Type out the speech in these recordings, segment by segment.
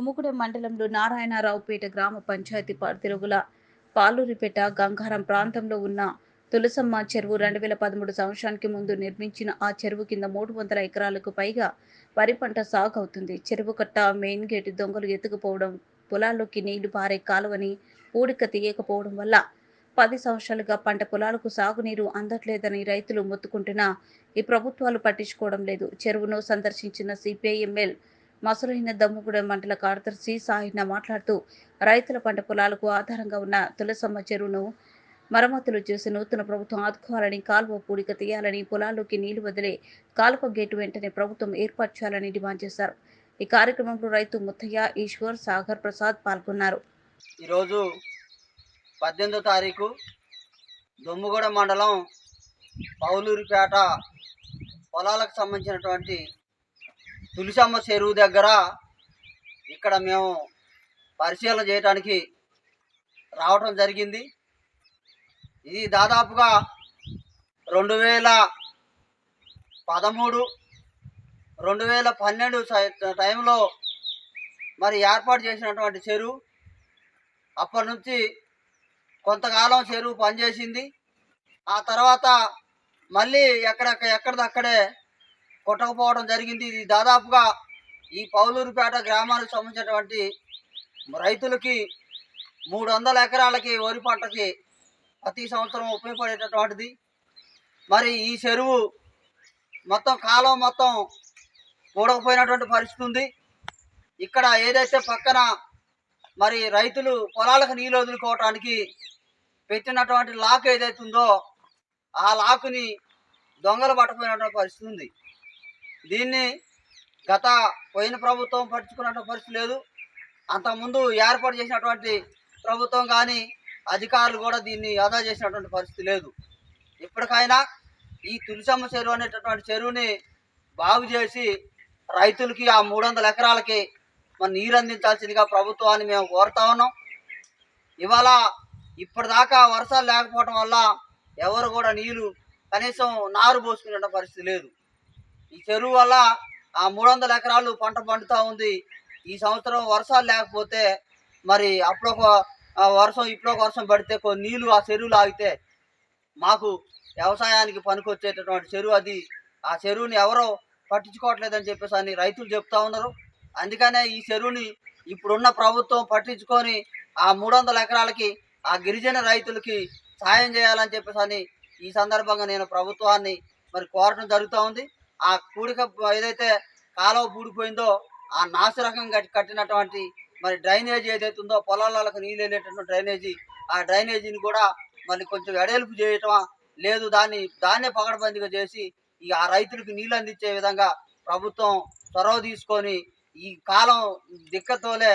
దుమ్ముగూడెం మండలంలో నారాయణరావుపేట గ్రామ పంచాయతీ పరిధిరుగుల పాలూరిపేట గంగారం ప్రాంతంలో ఉన్న తులసమ్మ చెరువు రెండు వేల పదమూడు సంవత్సరానికి ముందు నిర్మించిన ఆ చెరువు కింద మూడు వందల ఎకరాలకు పైగా వరి పంట సాగు అవుతుంది చెరువు కట్ట మెయిన్ గేట్ దొంగలు ఎత్తుకుపోవడం పొలాల్లోకి నీళ్ళు పారే కాలువని పూడిక తీయకపోవడం వల్ల పది సంవత్సరాలుగా పంట పొలాలకు సాగునీరు అందట్లేదని రైతులు మొత్తుకుంటున్నా ఈ ప్రభుత్వాలు పట్టించుకోవడం లేదు. చెరువును సందర్శించిన సిపిఐఎంఎల్ మసలైన దమ్ముగూడెం మండల కార్యదర్శి సాయిన మాట్లాడుతూ రైతుల పంట పొలాలకు ఆధారంగా ఉన్న తులసమ్మ చెరువును మరమ్మతులు చేసి నూతన ప్రభుత్వం ఆదుకోవాలని కాలువ పూడిక తీయాలని పొలాల్లోకి నీళ్ళు వదిలే కాలువ గేటు వెంటనే ప్రభుత్వం ఏర్పాటు చేయాలని డిమాండ్ చేశారు. ఈ కార్యక్రమంలో రైతు ముత్తయ్య ఈశ్వర్ సాగర్ ప్రసాద్ పాల్గొన్నారు. ఈరోజు పద్దెనిమిదో తారీఖు దొమ్ముగూడ మండలం పౌలూరిపేట పొలాలకు సంబంధించినటువంటి తులసమ్మ చెరువు దగ్గర ఇక్కడ మేము పరిశీలన చేయడానికి రావటం జరిగింది. ఇది దాదాపుగా రెండు వేల పదమూడు రెండు వేల పన్నెండు టైంలో మరి ఏర్పాటు చేసినటువంటి చెరువు. అప్పటి నుంచి కొంతకాలం చెరువు పనిచేసింది. ఆ తర్వాత మళ్ళీ ఎక్కడెక్క ఎక్కడిదక్కడే కొట్టకపోవడం జరిగింది. ఇది దాదాపుగా ఈ పౌలూరుపేట గ్రామానికి సంబంధించినటువంటి రైతులకి మూడు వందల ఎకరాలకి వరి పంటకి ప్రతి సంవత్సరం ఉపయోగపడేటటువంటిది. మరి ఈ చెరువు మొత్తం కాలం మొత్తం పూడకపోయినటువంటి పరిస్థితి ఉంది. ఇక్కడ ఏదైతే పక్కన మరి రైతులు పొలాలకు నీళ్ళు వదులుకోవటానికి పెట్టినటువంటి లాక్ ఏదైతే ఉందో ఆ లాకుని దొంగలు పట్టపోయినటువంటి పరిస్థితి ఉంది. దీన్ని గత పోయిన ప్రభుత్వం పట్టించుకున్నటువంటి పరిస్థితి లేదు. అంతకుముందు ఏర్పాటు చేసినటువంటి ప్రభుత్వం కానీ అధికారులు కూడా దీన్ని ఆదా చేసినటువంటి పరిస్థితి లేదు. ఇప్పటికైనా ఈ తులసమ్మ చెరువు అనేటటువంటి చెరువుని బాగు చేసి రైతులకి ఆ మూడు వందల ఎకరాలకి మన నీరు అందించాల్సిందిగా ప్రభుత్వాన్ని మేము కోరుతా ఉన్నాం. ఇవాళ ఇప్పటిదాకా వర్షాలు లేకపోవడం వల్ల ఎవరు కూడా నీళ్ళు కనీసం నారు పోసుకునే పరిస్థితి లేదు. ఈ చెరువు వల్ల ఆ మూడు వందల ఎకరాలు పంట పండుతూ ఉంది. ఈ సంవత్సరం వర్షాలు లేకపోతే మరి అప్పుడొక ఆ, వర్షం ఇప్పుడు ఒక వర్షం పడితే కొన్ని నీళ్ళు ఆ చెరువులు ఆగితే మాకు వ్యవసాయానికి పనికొచ్చేటటువంటి చెరువు అది. ఆ చెరువుని ఎవరో పట్టించుకోవట్లేదని చెప్పేసి అని రైతులు చెప్తా ఉన్నారు. అందుకనే ఈ చెరువుని ఇప్పుడున్న ప్రభుత్వం పట్టించుకొని ఆ మూడు వందల ఎకరాలకి ఆ గిరిజన రైతులకి సాయం చేయాలని చెప్పేసి అని ఈ సందర్భంగా నేను ప్రభుత్వాన్ని మరి కోరటం జరుగుతూ ఉంది. ఆ కూడిక ఏదైతే కాలువ పూడిపోయిందో ఆ నాసిరకం కట్టి కట్టినటువంటి మరి డ్రైనేజీ ఏదైతే ఉందో పొలాలకు నీళ్ళు వెళ్ళేటటువంటి డ్రైనేజీ ఆ డ్రైనేజీని కూడా మరి కొంచెం ఎడల్పు చేయటం లేదు దాన్ని దాన్నే పగడబందిగా చేసి ఈ ఆ రైతులకు నీళ్ళు అందించే విధంగా ప్రభుత్వం చొరవ తీసుకొని ఈ కాలం దిక్కతోలే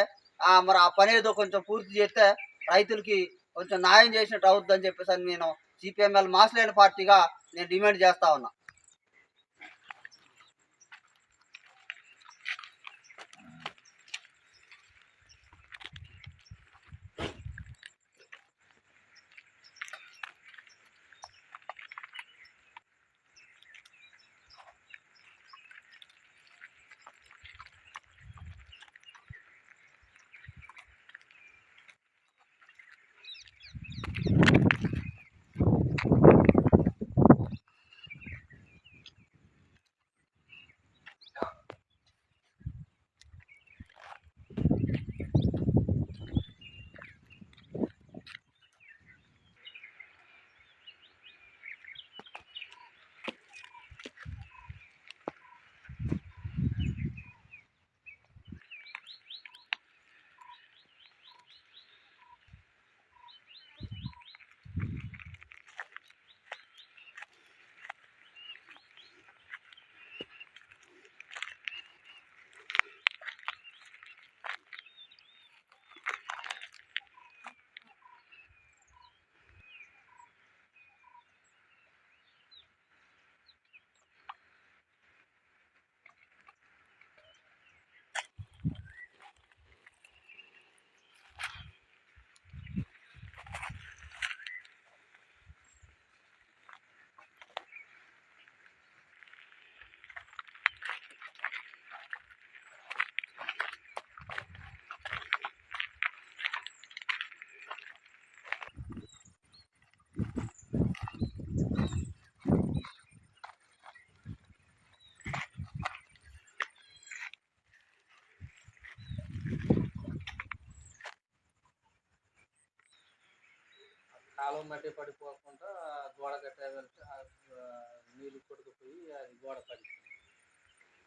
మరి ఆ పని ఏదో కొంచెం పూర్తి చేస్తే రైతులకి కొంచెం న్యాయం చేసినట్టు అవుతుందని చెప్పేసి నేను సిపిఎంఎల్ మాస్లేని పార్టీగా నేను డిమాండ్ చేస్తా ఉన్నా. కాలువ మట్టి పడిపోకుండా గోడ కట్టే వెళ్తే నీళ్ళు కొట్టుకుపోయి అది గోడ పడింది